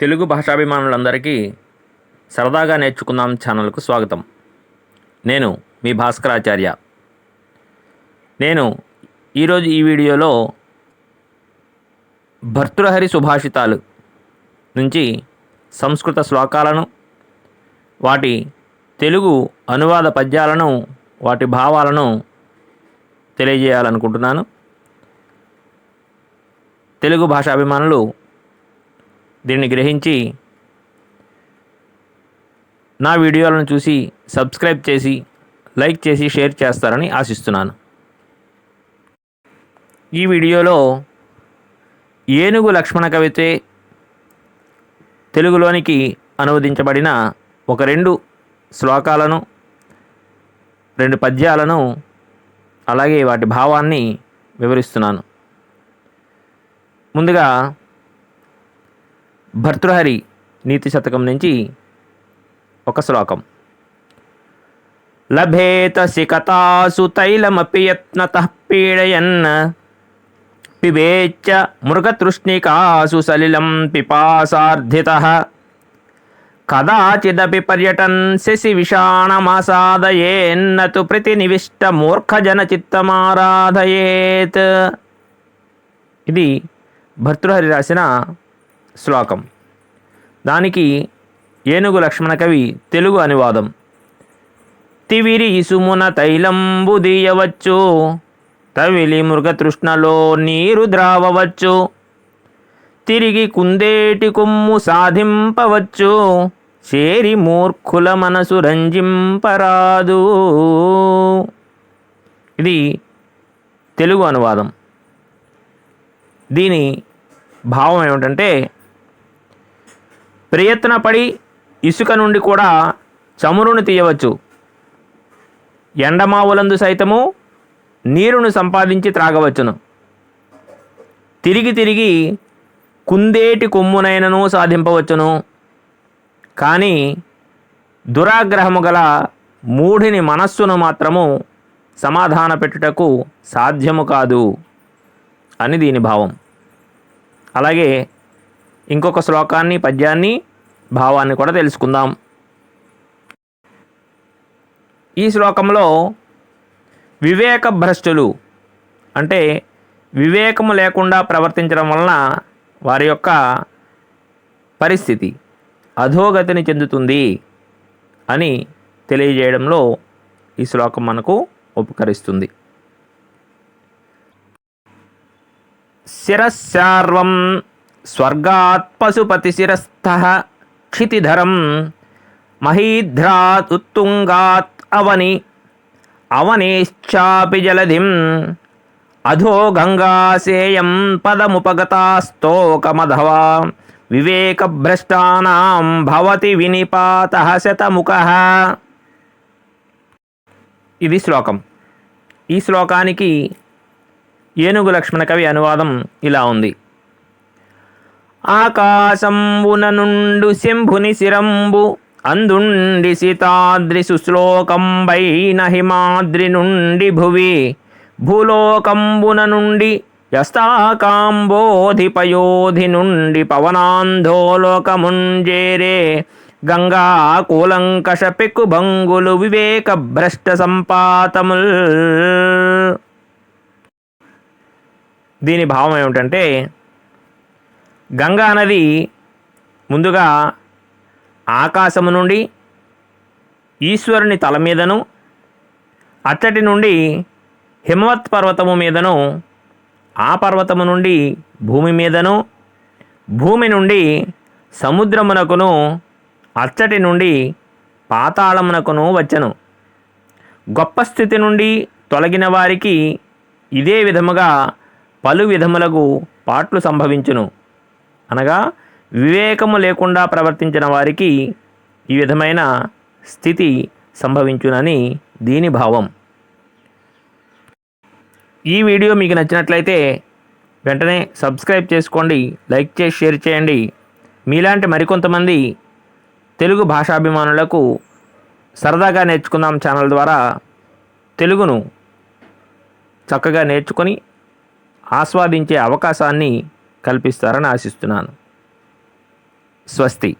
తెలుగు భాషాభిమానులందరికీ సరదాగా నేర్చుకుందాం ఛానల్కు స్వాగతం. నేను మీ భాస్కరాచార్య. నేను ఈరోజు ఈ వీడియోలో భర్తృహరి సుభాషితాలు నుంచి సంస్కృత శ్లోకాలను వాటి తెలుగు అనువాద పద్యాలను వాటి భావాలను తెలియజేయాలనుకుంటున్నాను. తెలుగు భాషాభిమానులు దీన్ని గ్రహించి నా వీడియోలను చూసి సబ్స్క్రైబ్ చేసి లైక్ చేసి షేర్ చేస్తారని ఆశిస్తున్నాను. ఈ వీడియోలో ఏనుగు లక్ష్మణ కవితే తెలుగులోనికి అనువదించబడిన ఒక రెండు శ్లోకాలను రెండు పద్యాలను అలాగే వాటి భావాన్ని వివరిస్తున్నాను. ముందుగా భర్తృహరి నీతి శతకం నుంచి ఒక శ్లోకం. లభేత సికతాసు తైలమపి యత్నత పీడయన్ పిబేచ్చ మృగతృష్ణికాసు సలిలం పిపాసార్థిత కదాచిదపి పర్యటన్ శశి విషాణమాసాదయేన్నతు ప్రతినివిష్ట మూర్ఖజన చిత్తమారాధయేత్. ఇది భర్తృహరి రాసిన శ్లోకం. దానికి ఏనుగు లక్ష్మణ కవి తెలుగు అనువాదం. తివిరి ఇసుమున తైలంబు దీయవచ్చు తవిలి మృగతృష్ణలో నీరు ద్రావవచ్చు తిరిగి కుందేటి కొమ్ము సాధింపవచ్చు చేరి మూర్ఖుల మనసు రంజింపరాదు. ఇది తెలుగు అనువాదం. దీని భావం ఏమిటంటే ప్రయత్నపడి ఇసుక నుండి కూడా చమురును తీయవచ్చు. ఎండమావులందు సైతము నీరును సంపాదించి త్రాగవచ్చును. తిరిగి తిరిగి కుందేటి కొమ్మునైనను సాధింపవచ్చును. కానీ దురాగ్రహము గల మూఢిని మనస్సును మాత్రము సమాధాన పెట్టుటకు సాధ్యము కాదు అని దీని భావం. అలాగే ఇంకొక శ్లోకాన్ని పద్యాన్ని భావాన్ని కూడా తెలుసుకుందాం. ఈ శ్లోకంలో వివేక భ్రష్టులు అంటే వివేకము లేకుండా ప్రవర్తించడం వలన వారి యొక్క పరిస్థితి అధోగతిని చెందుతుంది అని తెలియజేయడంలో ఈ శ్లోకం మనకు ఉపకరిస్తుంది. శిరస్సార్వం స్వర్గాత్ పశుపతి క్షితిధరం మహీధ్రాత్ ఉత్తుంగాత్ అవని అవనేశ్చాపి జలధిం అధో గంగాసేయం పదముపగతాస్తోకమధవా వివేకభ్రష్టానాం భవతి వినిపాత శతముఖ. ఇది శ్లోకం. ఈ శ్లోకానికి ఏనుగు లక్ష్మణ కవి అనువాదం ఇలా ఉంది. ఆకాశంబున నుండు శంభుని శిరంబు అందుండి సీతాద్రి సుశ్లోకంబైన హిమాద్రి నుండి భువి భూలోకంబున నుండి యస్తాకాంబోధిపయోధి నుండి పవనాంధోలోకముంజేరే గంగా కూలంకష పెక్కు భంగులు వివేక భ్రష్ట సంపాతముల్ దీని భావం ఏమిటంటే గంగా నది ముందుగా ఆకాశము నుండి ఈశ్వరుని తల మీదను అచ్చటి నుండి హిమవత్ పర్వతము మీదను ఆ పర్వతము నుండి భూమి మీదను భూమి నుండి సముద్రమునకును అచ్చటి నుండి పాతాళమునకును వచ్చను. గొప్ప స్థితి నుండి తొలగిన వారికి ఇదే విధముగా పలు విధములకు పాట్లు సంభవించును. అనగా వివేకము లేకుండా ప్రవర్తించిన వారికి ఈ విధమైన స్థితి సంభవించునని దీని భావం. ఈ వీడియో మీకు నచ్చినట్లయితే వెంటనే సబ్స్క్రైబ్ చేసుకోండి లైక్ చేసి షేర్ చేయండి. మీలాంటి మరికొంతమంది తెలుగు భాషాభిమానులకు సరదాగా నేర్చుకుందాం ఛానల్ ద్వారా తెలుగును చక్కగా నేర్చుకొని ఆస్వాదించే అవకాశాన్ని కల్పిస్తారని ఆశిస్తున్నాను. స్వస్తి.